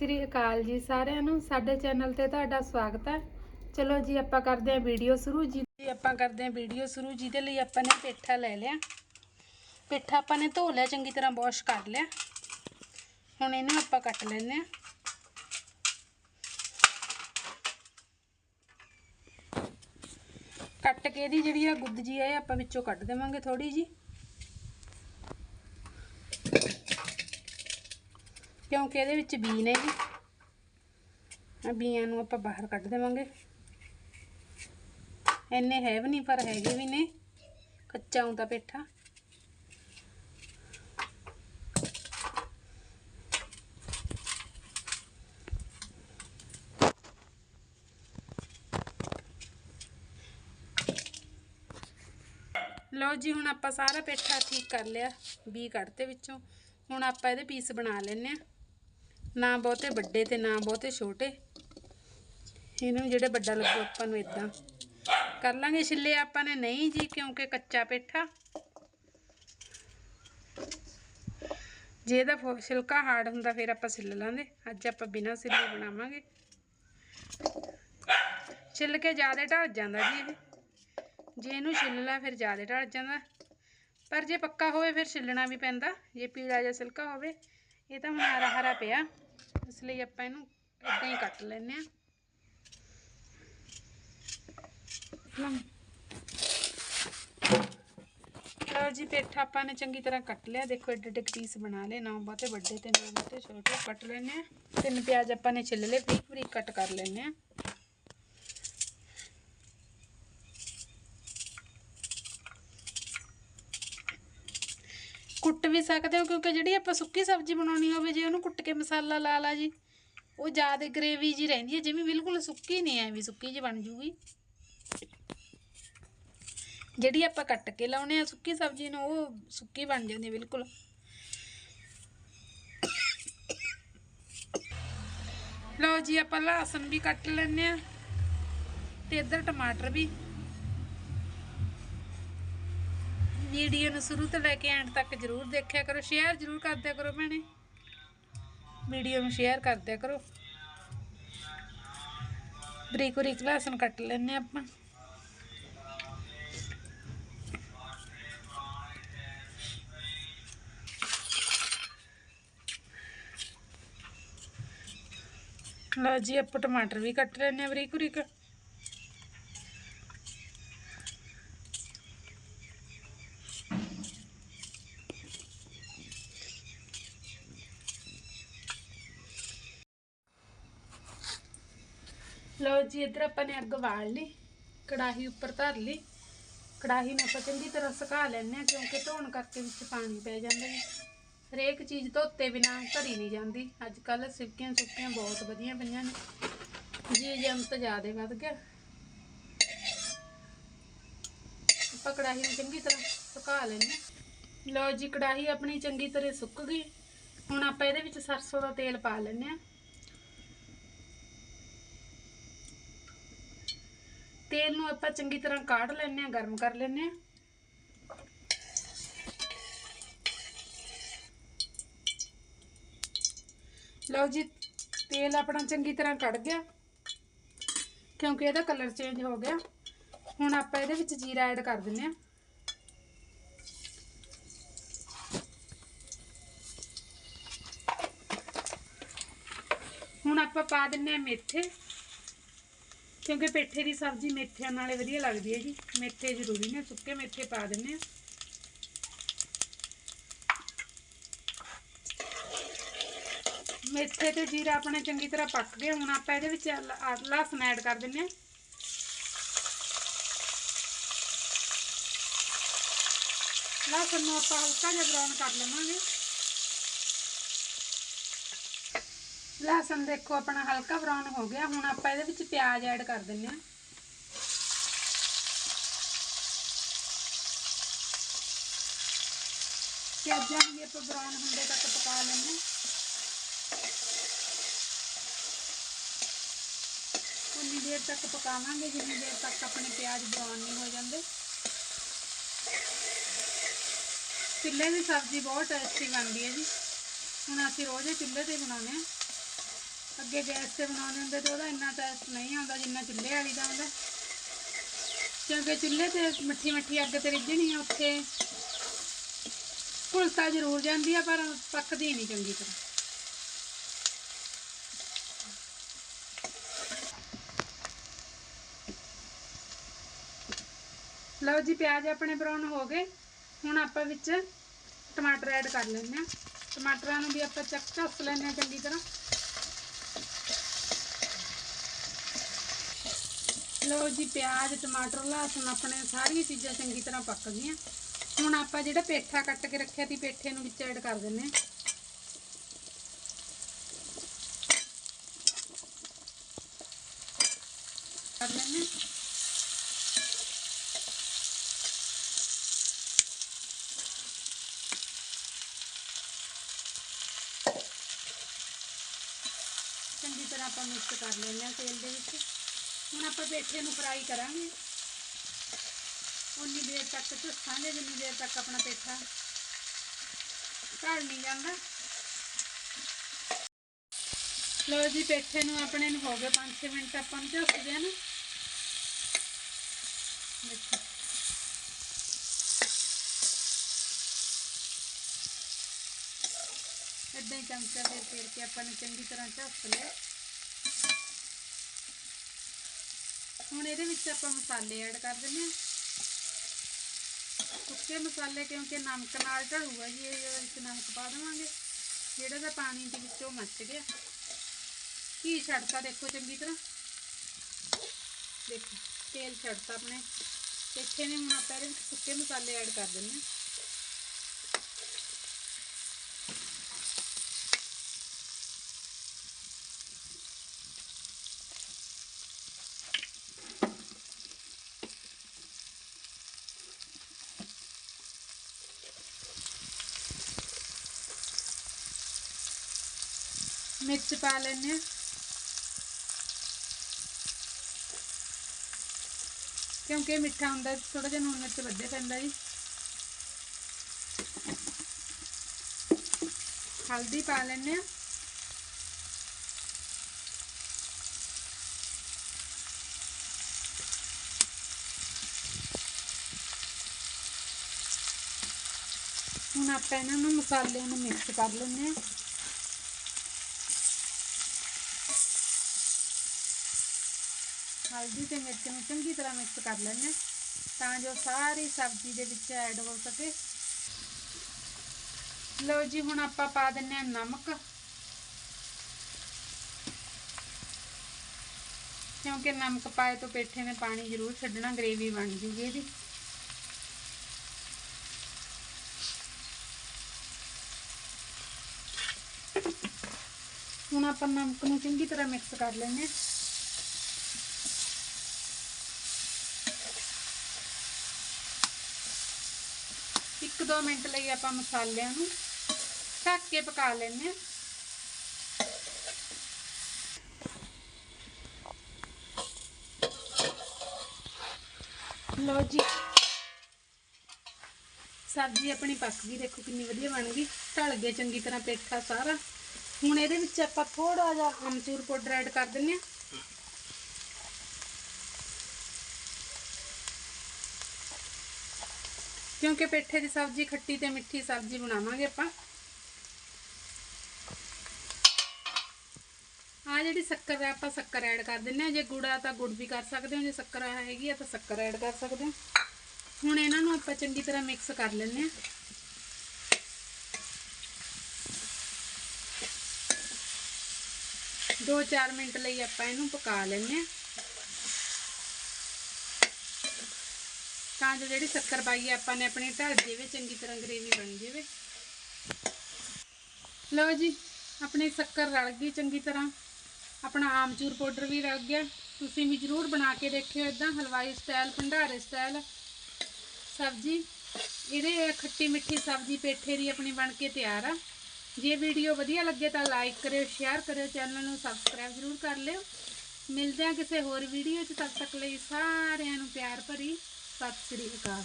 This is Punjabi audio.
ਸ੍ਰੀ ਅਕਾਲ ਜੀ ਸਾਰਿਆਂ ਨੂੰ। ਸਾਡੇ ਚੈਨਲ ਤੇ ਤੁਹਾਡਾ ਸਵਾਗਤ ਹੈ। ਚਲੋ ਜੀ, ਆਪਾਂ ਕਰਦੇ ਹਾਂ ਵੀਡੀਓ ਸ਼ੁਰੂ। ਜੀ ਆਪਾਂ ਕਰਦੇ ਹਾਂ ਵੀਡੀਓ ਸ਼ੁਰੂ। ਜਿਹਦੇ ਲਈ ਆਪਾਂ ਨੇ ਪੇਠਾ ਲੈ ਲਿਆ। ਪੇਠਾ ਆਪਾਂ ਨੇ ਧੋ ਲਿਆ, ਚੰਗੀ ਤਰ੍ਹਾਂ ਵਾਸ਼ ਕਰ ਲਿਆ। ਹੁਣ ਇਹਨੂੰ ਆਪਾਂ ਕੱਟ ਲੈਂਦੇ ਹਾਂ। ਕੱਟ ਕੇ ਇਹਦੀ ਜਿਹੜੀ ਆ ਗੁੱਦ ਜੀ ਆ, ਇਹ ਆਪਾਂ ਵਿੱਚੋਂ ਕੱਢ ਦੇਵਾਂਗੇ ਥੋੜੀ ਜੀ ਕਿਉਂਕਿ ਇਹਦੇ ਵਿੱਚ ਬੀ ਨੇ ਜੀ। ਆ ਬੀਆਂ ਨੂੰ ਆਪਾਂ ਬਾਹਰ ਕੱਢ ਦੇਵਾਂਗੇ। ਇੰਨੇ ਹੈ ਵੀ ਨਹੀਂ, ਪਰ ਹੈਗੇ ਵੀ ਨੇ। ਕੱਚਾ ਹੁੰਦਾ ਪੇਠਾ। ਲਓ ਜੀ, ਹੁਣ ਆਪਾਂ ਸਾਰਾ ਪੇਠਾ ਠੀਕ ਕਰ ਲਿਆ। ਬੀ ਕੱਢਤੇ ਵਿੱਚੋਂ। ਹੁਣ ਆਪਾਂ ਇਹਦੇ ਪੀਸ ਬਣਾ ਲੈਣੇ ਆ ਨਾ ਬਹੁਤੇ ਵੱਡੇ ਤੇ ਨਾ ਬਹੁਤੇ ਛੋਟੇ। ਇਹਨੂੰ ਜਿਹੜੇ ਵੱਡਾ ਲੱਗੂ ਆਪਾਂ ਨੂੰ ਇਦਾਂ ਕਰ ਲਾਂਗੇ ਛਿੱਲੇ ਆਪਾਂ ਨੇ ਨਹੀਂ ਜੀ, ਕਿਉਂਕਿ ਕੱਚਾ ਪੇਠਾ। ਜੇ ਇਹਦਾ ਫੋ- ਛਿਲਕਾ ਹਾਰਡ ਹੁੰਦਾ ਫਿਰ ਆਪਾਂ ਛਿੱਲ ਲਾਂਗੇ। ਅੱਜ ਆਪਾਂ ਬਿਨਾਂ ਛਿੱਲੇ ਬਣਾਵਾਂਗੇ। ਛਿੱਲ ਕੇ ਜ਼ਿਆਦਾ ਢਲ ਜਾਂਦਾ ਜੀ ਇਹ। ਜੇ ਇਹਨੂੰ ਛਿੱਲ ਲਾ ਫਿਰ ਜ਼ਿਆਦਾ ਢਲ ਜਾਂਦਾ। ਪਰ ਜੇ ਪੱਕਾ ਹੋਵੇ ਫਿਰ ਛਿੱਲਣਾ ਵੀ ਪੈਂਦਾ। ਜੇ ਪੀਲਾ ਜਿਹਾ ਛਿਲਕਾ ਹੋਵੇ, ਇਹ ਤਾਂ ਹੁਣ ਹਰਾ ਹਰਾ ਪਿਆ। ਇਸ ਲਈ ਆਪਾਂ ਇਹਨੂੰ ਇਦਾਂ ਹੀ ਕੱਟ ਲੈਨੇ ਆ ਲਓ ਜੀ, ਪੇਠਾ ਆਪਾਂ ਨੇ ਚੰਗੀ ਤਰ੍ਹਾਂ ਕੱਟ ਲਿਆ। ਦੇਖੋ ਏਡੇ ਏਡੇ ਪੀਸ ਬਣਾ ਲਏ, ਨਾ ਬਹੁਤੇ, ਵੱਡੇ ਤੇ ਨਾ ਬਹੁਤੇ, ਛੋਟੇ ਕੱਟ ਲੈਨੇ ਆ ਤਿੰਨ ਪਿਆਜ਼ ਆਪਾਂ ਨੇ ਛਿੱਲ ਲਏ ਬਰੀਕ ਬਰੀਕ ਕੱਟ ਕਰ ਲੈਨੇ ਆ ਕੁੱਟ ਵੀ ਸਕਦੇ ਹੋ ਕਿਉਂਕਿ ਜਿਹੜੀ ਆਪਾਂ ਸੁੱਕੀ ਸਬਜ਼ੀ ਬਣਾਉਣੀ ਹੋਵੇ, ਜੇ ਉਹਨੂੰ ਕੁੱਟ ਕੇ ਮਸਾਲਾ ਲਾ ਲਾ ਜੀ, ਉਹ ਜ਼ਿਆਦਾ ਗ੍ਰੇਵੀ ਜੀ ਰਹਿੰਦੀ ਹੈ, ਜਿਵੇਂ ਬਿਲਕੁਲ ਸੁੱਕੀ ਨਹੀਂ ਐਵੇਂ ਸੁੱਕੀ ਜੀ ਬਣ ਜੂਗੀ। ਜਿਹੜੀ ਆਪਾਂ ਕੱਟ ਕੇ ਲਾਉਣੇ ਆ ਸੁੱਕੀ ਸਬਜ਼ੀ ਨੂੰ, ਉਹ ਸੁੱਕੀ ਬਣ ਜਾਂਦੀ ਹੈ ਬਿਲਕੁਲ। ਲਓ ਜੀ, ਆਪਾਂ ਲਸਣ ਵੀ ਕੱਟ ਲੈਣੇ ਆ ਤੇ ਇੱਧਰ ਟਮਾਟਰ ਵੀ। ਵੀਡੀਓ ਨੂੰ ਸ਼ੁਰੂ ਤੋਂ ਲੈ ਕੇ ਐਂਡ ਤੱਕ ਜਰੂਰ ਦੇਖਿਆ ਕਰੋ ਸ਼ੇਅਰ ਜਰੂਰ ਕਰ ਕਰੋ ਭੈਣੇ। ਵੀਡੀਓ ਨੂੰ ਸ਼ੇਅਰ ਕਰ ਕਰੋ। ਬਰੀਕ ਬਰੀਕ ਲਹਸਨ ਕੱਟ ਲੈਣੇ ਆਪਾਂ। ਲਓ ਜੀ, ਆਪਾਂ ਟਮਾਟਰ ਵੀ ਕੱਟ ਲੈਣੇ ਆ ਬਰੀਕ ਬਰੀਕ ਲਓ ਜੀ, ਇੱਧਰ ਆਪਾਂ ਨੇ ਅੱਗ ਬਾਲ ਲਈ, ਕੜਾਹੀ ਉੱਪਰ ਧਰ ਲਈ। ਕੜਾਹੀ ਨੂੰ ਆਪਾਂ ਚੰਗੀ ਤਰ੍ਹਾਂ ਸੁਕਾ ਲੈਣੇ ਆ ਕਿਉਂਕਿ ਧੋਣ ਕਰਕੇ ਵਿੱਚ ਪਾਣੀ ਪੈ ਜਾਂਦਾ ਹੈ। ਹਰੇਕ ਚੀਜ਼ ਧੋਤੇ ਬਿਨਾ ਧਰੀ ਨਹੀਂ ਜਾਂਦੀ। ਅੱਜ ਕੱਲ ਸਿਵਕੀਆਂ ਸੁੱਕੀਆਂ ਬਹੁਤ ਵਧੀਆ ਪਈਆਂ ਨੇ। ਜੀ ਜੰਤ ਜ਼ਿਆਦੇ ਵੱਧ ਗਿਆ। ਆਪਾਂ ਕੜਾਹੀ ਨੂੰ ਚੰਗੀ ਤਰ੍ਹਾਂ ਸੁਕਾ ਲੈਣੇ ਲਓ ਜੀ, ਕੜਾਹੀ ਆਪਣੀ ਚੰਗੀ ਤਰ੍ਹਾਂ ਸੁੱਕ ਗਈ। ਹੁਣ ਆਪਾਂ ਇਹਦੇ ਵਿੱਚ ਸਰਸੋਂ ਦਾ ਤੇਲ ਪਾ ਲੈਣੇ ਆ ਤੇਲ ਨੂੰ ਆਪਾਂ ਚੰਗੀ ਤਰ੍ਹਾਂ ਕਾੜ ਲੈਣੇ ਆ ਗਰਮ ਕਰ ਲੈਣੇ ਆ ਲਓ ਜੀ, ਤੇਲ ਆਪਣਾ ਚੰਗੀ ਤਰ੍ਹਾਂ ਕੜ ਗਿਆ, ਕਿਉਂਕਿ ਇਹਦਾ ਕਲਰ ਚੇਂਜ ਹੋ ਗਿਆ। ਹੁਣ ਆਪਾਂ ਇਹਦੇ ਵਿੱਚ ਜੀਰਾ ਐਡ ਕਰ ਦਿੰਨੇ ਆ ਹੁਣ ਆਪਾਂ ਪਾ ਦਿੰਨੇ ਆ ਮੇਥੇ। ਕਿਉਂਕਿ ਪੇਠੇ ਦੀ ਸਬਜ਼ੀ ਮੇਥਿਆਂ ਨਾਲੇ ਵਧੀਆ ਲੱਗਦੀ ਹੈ ਜੀ ਮੇਥੇ ਜ਼ਰੂਰੀ ਨੇ, ਸੁੱਕੇ ਮੇਥੇ ਪਾ ਦਿੰਨੇ ਆ ਮੇਥੇ ਤੇ ਜੀਰਾ ਆਪਣੇ ਚੰਗੀ ਤਰ੍ਹਾਂ ਪੱਕ ਗਏ ਹੁਣ ਆਪਾਂ ਇਹਦੇ ਵਿੱਚ ਲ- ਲਸਣ ਐਡ ਕਰ ਦਿੰਨੇ ਆ ਲਸਣ ਨੂੰ ਆਪਾਂ ਹਲਕਾ ਜਿਹਾ ਬਰਾਊਨ ਕਰ ਲਵਾਂਗੇ। ਲਸਣ ਦੇਖੋ ਆਪਣਾ ਹਲਕਾ ਬਰਾਊਨ ਹੋ ਗਿਆ। ਹੁਣ ਆਪਾਂ ਇਹਦੇ ਵਿੱਚ ਪਿਆਜ਼ ਐਡ ਕਰ ਦਿੰਨੇ ਆ ਪਿਆਜ਼ਾਂ ਨੂੰ ਆਪਾਂ ਬਰਾਊਨ ਹੁੰਦੇ ਤੱਕ ਪਕਾ ਲੈਣੇ ਉਨੀ ਦੇਰ ਤੱਕ ਪਕਾਵਾਂਗੇ। ਜਿੰਨੀ ਦੇਰ ਤੱਕ ਆਪਣੇ ਪਿਆਜ਼ ਬਰਾਊਨ ਨਹੀਂ ਹੋ ਜਾਂਦੇ। ਚੁੱਲ੍ਹੇ ਦੀ ਸਬਜ਼ੀ ਬਹੁਤ ਟੇਸਟੀ ਬਣਦੀ ਹੈ ਜੀ। ਹੁਣ ਅਸੀਂ ਰੋਜ਼ ਹੀ ਚੁੱਲ੍ਹੇ ਤੇ ਬਣਾਉਂਦੇ ਆ ਅੱਗੇ ਗੈਸ ਤੇ ਬਣਾਉਂਦੇ ਹੁੰਦੇ ਤੇ ਉਹਦਾ ਇੰਨਾ ਟੇਸਟ ਨਹੀਂ ਆਉਂਦਾ ਜਿੰਨਾ ਚੁੱਲ੍ਹੇ ਵਾਲੀ ਦਾ ਆਉਂਦਾ ਕਿਉਂਕਿ ਚੁੱਲ੍ਹੇ ਤੇ ਮਿੱਠੀ ਮਿੱਠੀ ਅੱਗ ਤੇ ਰਿੱਝਣੀ ਆ ਉੱਥੇ। ਘੁਲਤਾ ਜ਼ਰੂਰ ਜਾਂਦੀ ਆ, ਪਰ ਪੱਕਦੀ ਨਹੀਂ ਚੰਗੀ ਤਰ੍ਹਾਂ। ਲਓ ਜੀ, ਪਿਆਜ਼ ਆਪਣੇ ਬਰਾਊਨ ਹੋ ਗਏ। ਹੁਣ ਆਪਾਂ ਵਿੱਚ ਟਮਾਟਰ ਐਡ ਕਰ ਲੈਂਦੇ ਆ ਟਮਾਟਰਾਂ ਨੂੰ ਵੀ ਆਪਾਂ ਚੱਕ ਝੱਸ ਲੈਂਦੇ ਆ ਚੰਗੀ ਤਰ੍ਹਾਂ। ਲਓ ਜੀ, ਪਿਆਜ਼, ਟਮਾਟਰ, ਲਸਣ, ਆਪਣੇ ਸਾਰੀਆਂ ਚੀਜ਼ਾਂ ਚੰਗੀ ਤਰ੍ਹਾਂ ਪੱਕ ਗਈਆਂ। ਹੁਣ ਆਪਾਂ ਜਿਹੜਾ ਪੇਠਾ ਕੱਟ ਕੇ ਰੱਖਿਆ ਸੀ, ਪੇਠੇ ਨੂੰ ਵਿੱਚ ਐਡ ਕਰ ਦਿੰਦੇ ਆ ਕਰ ਲੈਂਦੇ ਹਾਂ। ਚੰਗੀ ਤਰ੍ਹਾਂ ਆਪਾਂ ਮਿਕਸ ਕਰ ਲੈਂਦੇ ਹਾਂ ਤੇਲ ਦੇ ਵਿੱਚ। ਹੁਣ ਆਪਾਂ ਪੇਠੇ ਨੂੰ ਫਰਾਈ ਕਰਾਂਗੇ। ਉਨੀ ਦੇਰ ਤੱਕ ਝੁੱਸਾਂਗੇ ਜਿੰਨੀ ਦੇਰ ਤੱਕ ਆਪਣਾ ਪੇਠਾ ਢਲ ਨਹੀਂ ਜਾਂਦਾ। ਲਓ ਜੀ, ਪੇਠੇ ਨੂੰ ਆਪਣੇ ਨੂੰ ਹੋ ਗਏ 5-6 ਮਿੰਟ, ਆਪਾਂ ਨੂੰ ਝੁੱਸਦੇ ਆ ਨਾ। ਦੇਖੋ। ਏਦਾਂ ਹੀ ਚਮਚਾ ਫੇਰ ਫੇਰ ਕੇ ਆਪਾਂ ਨੇ ਚੰਗੀ ਤਰ੍ਹਾਂ ਝੱਸ ਲਿਆ ਹੁਣ ਇਹਦੇ ਵਿੱਚ ਆਪਾਂ ਮਸਾਲੇ ਐਡ ਕਰ ਦਿੰਦੇ ਹਾਂ। ਸੁੱਕੇ ਮਸਾਲੇ, ਕਿਉਂਕਿ ਨਮਕ ਨਾਲ ਢਲੂਗਾ ਜੀ ਇਹਦੇ ਵਿੱਚ ਨਮਕ ਪਾ ਦੇਵਾਂਗੇ। ਜਿਹੜਾ ਦਾ ਪਾਣੀ ਦੇ ਵਿੱਚੋਂ ਮੱਚ ਗਿਆ। ਘੀ ਛੱਡਤਾ ਦੇਖੋ ਚੰਗੀ ਤਰ੍ਹਾਂ। ਦੇਖੋ, ਤੇਲ ਛੱਡਤਾ ਆਪਣੇ। ਇੱਥੇ ਨੇ ਹੁਣ ਆਪਾਂ ਇਹਦੇ ਵਿੱਚ ਸੁੱਕੇ ਮਸਾਲੇ ਐਡ ਕਰ ਦਿੰਦੇ ਹਾਂ। ਮਿਰਚ ਪਾ ਲੈਂਦੇ ਹਾਂ। ਕਿਉਂਕਿ ਮਿੱਠਾ ਹੁੰਦਾ ਥੋੜਾ ਜਿਹਾ ਨੂਣ ਮਿਰਚ ਵੱਧੇ ਪੈਂਦਾ ਜੀ। ਹਲਦੀ ਪਾ ਲੈਂਦੇ ਹਾਂ। ਹੁਣ ਆਪਾਂ ਇਹਨਾਂ ਨੂੰ ਮਸਾਲਿਆਂ ਨੂੰ ਮਿਕਸ ਕਰ ਲੈਂਦੇ ਹਾਂ। हल्दी तो मिर्च में चंकी तरह मिक्स कर लें जो सारी सब्ज़ी के ऐड हो सके लो जी हूँ आप दें नमक क्योंकि नमक पाए तो पेठे में पानी ज़रूर छ्डना ग्रेवी बन जूगी हूँ आप नमक में चंकी तरह मिक्स कर लें 1-2 ਮਿੰਟ ਲਈ ਆਪਾਂ ਮਸਾਲਿਆਂ ਨੂੰ ਢੱਕ ਕੇ ਪਕਾ ਲੈਂਦੇ ਹਾਂ। ਲੋ ਜੀ। ਸਬਜ਼ੀ ਆਪਣੀ ਪੱਕ ਗਈ, ਦੇਖੋ ਕਿੰਨੀ ਵਧੀਆ ਬਣ ਗਈ। ਢਲ ਗਏ ਚੰਗੀ ਤਰ੍ਹਾਂ ਪੇਠਾ ਸਾਰਾ। ਹੁਣ ਇਹਦੇ ਵਿੱਚ ਆਪਾਂ ਥੋੜਾ ਜਿਹਾ ਅਮਚੂਰ ਪਾਊਡਰ ਐਡ ਕਰ ਦਿੰਨੇ ਆ ਕਿਉਂਕਿ ਪੇਠੇ ਦੀ ਸਬਜ਼ੀ ਖੱਟੀ ਤੇ ਮਿੱਠੀ ਸਬਜ਼ੀ ਬਣਾਵਾਂਗੇ ਆਪਾਂ। ਆ ਜਿਹੜੀ ਸ਼ੱਕਰ ਹੈ ਆਪਾਂ ਸ਼ੱਕਰ ਐਡ ਕਰ ਦਿੰਨੇ ਆ ਜੇ ਗੁੜ ਆ ਤਾਂ ਗੁੜ ਵੀ ਕਰ ਸਕਦੇ ਹੋ, ਜੇ ਸ਼ੱਕਰ ਹੈਗੀ ਆ ਤਾਂ ਸ਼ੱਕਰ ਐਡ ਕਰ ਸਕਦੇ ਹੋ। ਹੁਣ ਇਹਨਾਂ ਨੂੰ ਆਪਾਂ ਚੰਗੀ ਤਰ੍ਹਾਂ ਮਿਕਸ ਕਰ ਲੈਂਦੇ ਆ ਦੋ ਚਾਰ ਮਿੰਟ ਲਈ ਆਪਾਂ ਇਹਨੂੰ ਪਕਾ ਲੈਂਦੇ ਆ ਤਾਂ ਜੋ ਜਿਹੜੀ ਸ਼ੱਕਰ ਪਾਈ ਹੈ, ਆਪਾਂ ਨੇ ਆਪਣੀ ਢਲ ਜਾਵੇ ਚੰਗੀ ਤਰ੍ਹਾਂ ਗ੍ਰੇਵੀ ਬਣ ਜਾਵੇ। ਲਓ ਜੀ, ਆਪਣੀ ਸ਼ੱਕਰ ਰਲ ਗਈ ਚੰਗੀ ਤਰ੍ਹਾਂ। ਆਪਣਾ ਆਮਚੂਰ ਪਾਊਡਰ ਵੀ ਰਲ ਗਿਆ। ਤੁਸੀਂ ਵੀ ਜ਼ਰੂਰ ਬਣਾ ਕੇ ਦੇਖਿਓ ਇਦਾਂ ਹਲਵਾਈ ਸਟਾਈਲ ਭੰਡਾਰੇ ਸਟਾਈਲ ਸਬਜ਼ੀ, ਇਹਦੇ ਖੱਟੀ ਮਿੱਠੀ ਸਬਜ਼ੀ ਪੇਠੇ ਦੀ ਆਪਣੀ ਬਣ ਕੇ ਤਿਆਰ ਆ। ਜੇ ਵੀਡੀਓ ਵਧੀਆ ਲੱਗੇ ਤਾਂ ਲਾਈਕ ਕਰਿਓ ਸ਼ੇਅਰ ਕਰਿਓ ਚੈਨਲ ਨੂੰ ਸਬਸਕ੍ਰਾਈਬ ਜ਼ਰੂਰ ਕਰ ਲਿਓ। ਮਿਲਦੇ ਹਾਂ ਕਿਸੇ ਹੋਰ ਵੀਡੀਓ 'ਚ, ਤਦ ਤੱਕ ਲਈ ਸਾਰਿਆਂ ਨੂੰ ਪਿਆਰ ਭਰੀ। ਸਤਿ ਸ੍ਰੀ ਅਕਾਲ